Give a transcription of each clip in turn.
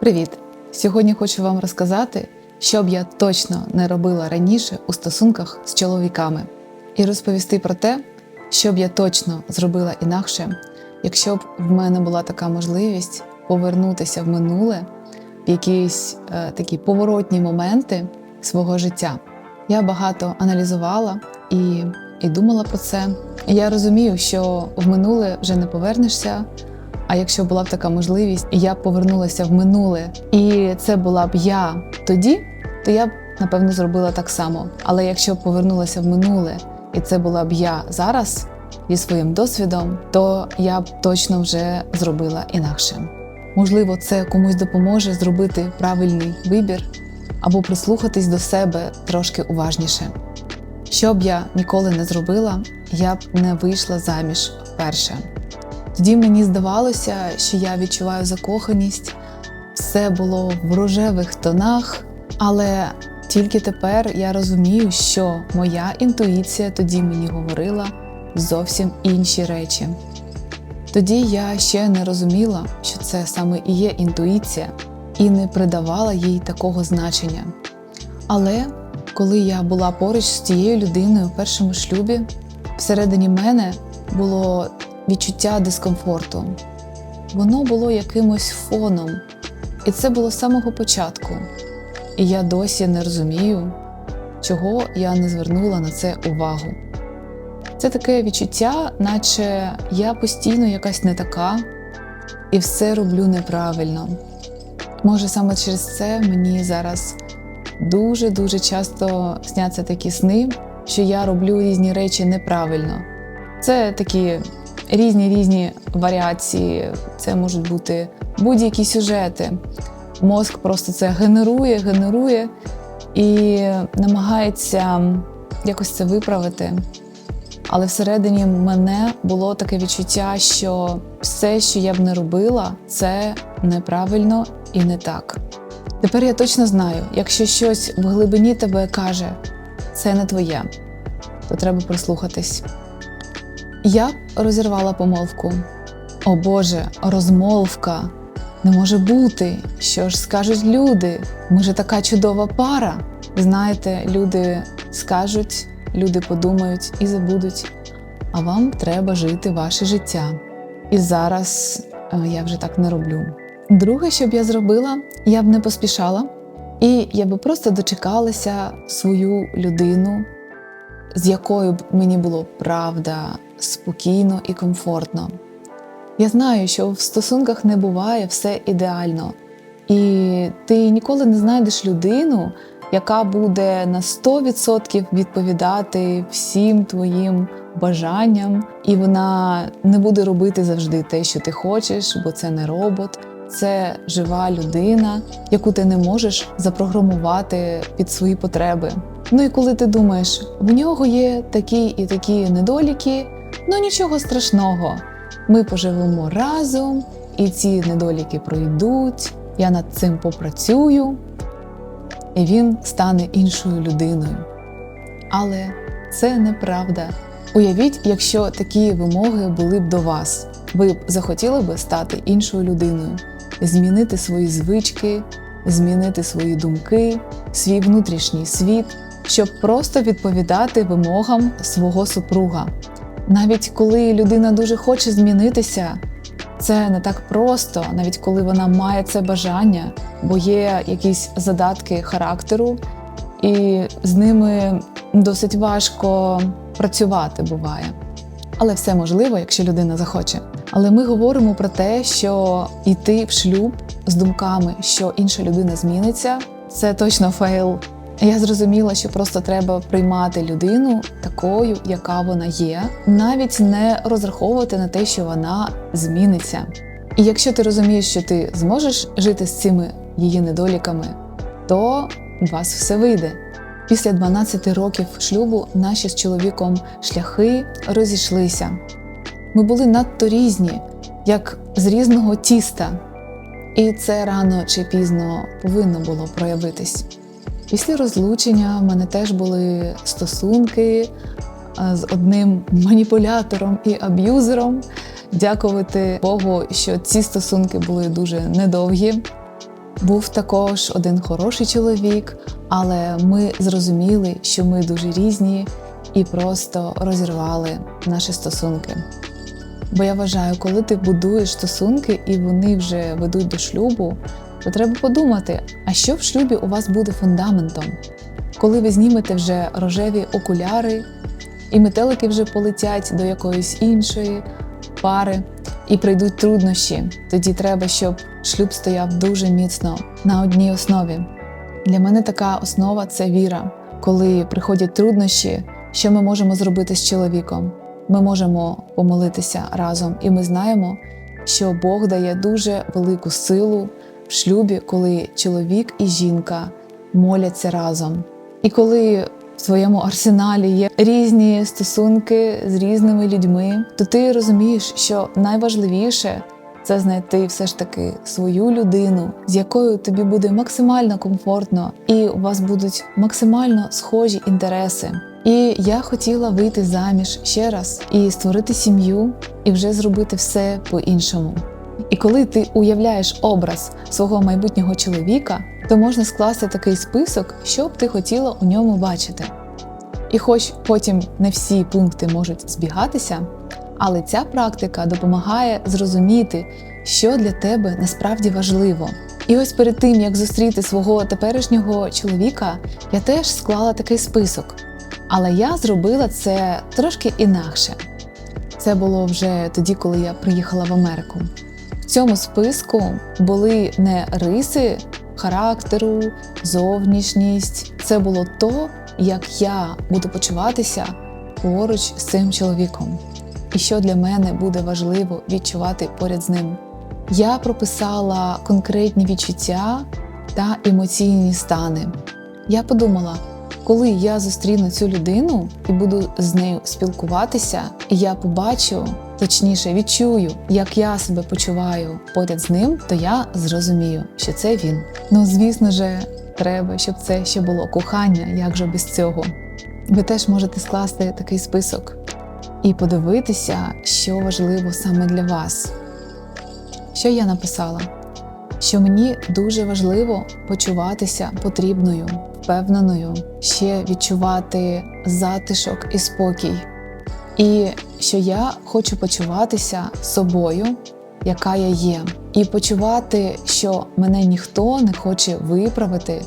Привіт! Сьогодні хочу вам розказати, що б я точно не робила раніше у стосунках з чоловіками, і розповісти про те, що б я точно зробила інакше, якщо б в мене була така можливість повернутися в минуле в якісь е, такі поворотні моменти свого життя. Я багато аналізувала і, і думала про це. Я розумію, що в минуле вже не повернешся. А якщо була б така можливість, і я б повернулася в минуле, і це була б я тоді, то я б напевно зробила так само. Але якщо б повернулася в минуле, і це була б я зараз зі своїм досвідом, то я б точно вже зробила інакше. Можливо, це комусь допоможе зробити правильний вибір або прислухатись до себе трошки уважніше. Що б я ніколи не зробила, я б не вийшла заміж вперше. Тоді мені здавалося, що я відчуваю закоханість, все було в рожевих тонах, але тільки тепер я розумію, що моя інтуїція тоді мені говорила зовсім інші речі. Тоді я ще не розуміла, що це саме і є інтуїція, і не придавала їй такого значення. Але коли я була поруч з тією людиною в першому шлюбі, всередині мене було відчуття дискомфорту. Воно було якимось фоном, і це було з самого початку. І я досі не розумію, чого я не звернула на це увагу. Це таке відчуття, наче я постійно якась не така і все роблю неправильно. Може, саме через це мені зараз дуже-дуже часто сняться такі сни, що я роблю різні речі неправильно. Це такі різні різні варіації, це можуть бути будь-які сюжети. Мозк просто це генерує, генерує і намагається якось це виправити. Але всередині мене було таке відчуття, що все, що я б не робила, це неправильно і не так. Тепер я точно знаю, якщо щось в глибині тебе каже, це не твоє, то треба прислухатись. Я розірвала помолвку. О Боже, розмовка не може бути. Що ж скажуть люди? Ми ж така чудова пара. Знаєте, люди скажуть, люди подумають і забудуть. А вам треба жити ваше життя. І зараз е, я вже так не роблю. Друге, що б я зробила, я б не поспішала, і я би просто дочекалася свою людину, з якою б мені було правда, спокійно і комфортно. Я знаю, що в стосунках не буває все ідеально, і ти ніколи не знайдеш людину, яка буде на 100% відповідати всім твоїм бажанням, і вона не буде робити завжди те, що ти хочеш, бо це не робот. Це жива людина, яку ти не можеш запрограмувати під свої потреби. Ну і коли ти думаєш, в нього є такі і такі недоліки, ну нічого страшного. Ми поживемо разом, і ці недоліки пройдуть. Я над цим попрацюю, і він стане іншою людиною. Але це неправда. Уявіть, якщо такі вимоги були б до вас, ви б захотіли би стати іншою людиною, змінити свої звички, змінити свої думки, свій внутрішній світ, щоб просто відповідати вимогам свого супруга. Навіть коли людина дуже хоче змінитися, це не так просто, навіть коли вона має це бажання, бо є якісь задатки характеру, і з ними досить важко працювати буває. Але все можливо, якщо людина захоче. Але ми говоримо про те, що йти в шлюб з думками, що інша людина зміниться, це точно фейл. Я зрозуміла, що просто треба приймати людину такою, яка вона є, навіть не розраховувати на те, що вона зміниться. І якщо ти розумієш, що ти зможеш жити з цими її недоліками, то у вас все вийде. Після 12 років шлюбу наші з чоловіком шляхи розійшлися. Ми були надто різні, як з різного тіста, і це рано чи пізно повинно було проявитись. Після розлучення в мене теж були стосунки з одним маніпулятором і аб'юзером. Дякувати Богу, що ці стосунки були дуже недовгі. Був також один хороший чоловік, але ми зрозуміли, що ми дуже різні і просто розірвали наші стосунки. Бо я вважаю, коли ти будуєш стосунки і вони вже ведуть до шлюбу, то треба подумати, а що в шлюбі у вас буде фундаментом, коли ви знімете вже рожеві окуляри, і метелики вже полетять до якоїсь іншої пари і прийдуть труднощі. Тоді треба, щоб шлюб стояв дуже міцно на одній основі. Для мене така основа це віра. Коли приходять труднощі, що ми можемо зробити з чоловіком? Ми можемо помолитися разом, і ми знаємо, що Бог дає дуже велику силу в шлюбі, коли чоловік і жінка моляться разом. І коли в своєму арсеналі є різні стосунки з різними людьми, то ти розумієш, що найважливіше це знайти все ж таки свою людину, з якою тобі буде максимально комфортно, і у вас будуть максимально схожі інтереси. І я хотіла вийти заміж ще раз і створити сім'ю, і вже зробити все по-іншому. І коли ти уявляєш образ свого майбутнього чоловіка, то можна скласти такий список, що б ти хотіла у ньому бачити. І хоч потім не всі пункти можуть збігатися, але ця практика допомагає зрозуміти, що для тебе насправді важливо. І ось перед тим, як зустріти свого теперішнього чоловіка, я теж склала такий список. Але я зробила це трошки інакше. Це було вже тоді, коли я приїхала в Америку. В цьому списку були не риси характеру, зовнішність. Це було то, як я буду почуватися поруч з цим чоловіком, і що для мене буде важливо відчувати поряд з ним. Я прописала конкретні відчуття та емоційні стани. Я подумала, коли я зустріну цю людину і буду з нею спілкуватися, і я побачу, точніше відчую, як я себе почуваю поряд з ним, то я зрозумію, що це він. Ну, звісно же, треба, щоб це ще було кохання, як же без цього. Ви теж можете скласти такий список і подивитися, що важливо саме для вас. Що я написала? Що мені дуже важливо почуватися потрібною, впевненою, ще відчувати затишок і спокій. І що я хочу почуватися собою, яка я є, і почувати, що мене ніхто не хоче виправити,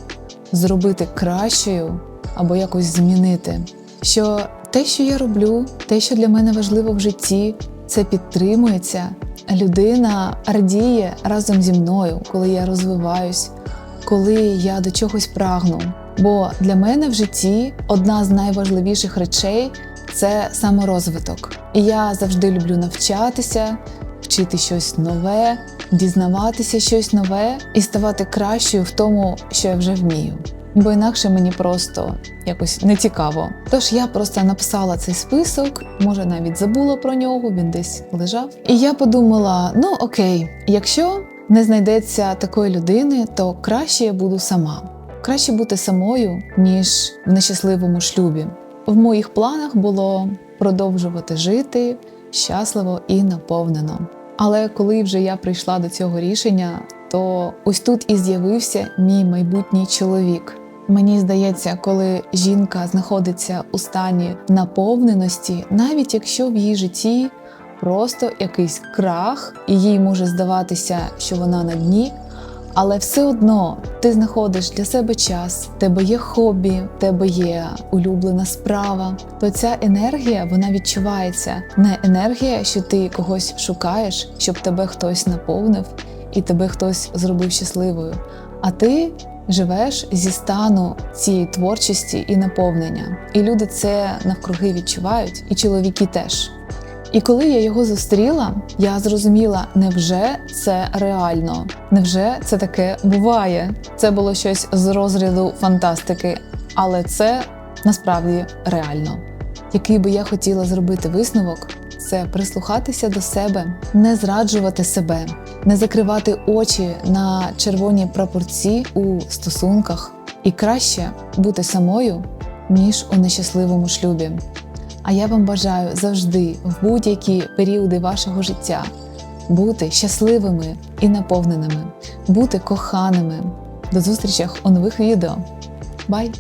зробити кращою або якось змінити. Що те, що я роблю, те, що для мене важливо в житті, це підтримується. Людина радіє разом зі мною, коли я розвиваюсь, коли я до чогось прагну. Бо для мене в житті одна з найважливіших речей це саморозвиток. І я завжди люблю навчатися, вчити щось нове, дізнаватися щось нове і ставати кращою в тому, що я вже вмію. Бо інакше мені просто якось не цікаво. Тож я просто написала цей список, може навіть забула про нього, він десь лежав. І я подумала: ну окей, якщо не знайдеться такої людини, то краще я буду сама. Краще бути самою, ніж в нещасливому шлюбі. В моїх планах було продовжувати жити щасливо і наповнено. Але коли вже я прийшла до цього рішення, то ось тут і з'явився мій майбутній чоловік. Мені здається, коли жінка знаходиться у стані наповненості, навіть якщо в її житті просто якийсь крах, і їй може здаватися, що вона на дні, але все одно ти знаходиш для себе час, в тебе є хобі, в тебе є улюблена справа, то ця енергія вона відчувається. Не енергія, що ти когось шукаєш, щоб тебе хтось наповнив і тебе хтось зробив щасливою. А ти живеш зі стану цієї творчості і наповнення. І люди це навкруги відчувають, і чоловіки теж. І коли я його зустріла, я зрозуміла, невже це реально, невже це таке буває. Це було щось з розряду фантастики, але це насправді реально. Який би я хотіла зробити висновок, це прислухатися до себе, не зраджувати себе, не закривати очі на червоні прапорці у стосунках, і краще бути самою, ніж у нещасливому шлюбі. А я вам бажаю завжди, в будь-які періоди вашого життя, бути щасливими і наповненими, бути коханими. До зустрічах у нових відео. Бай!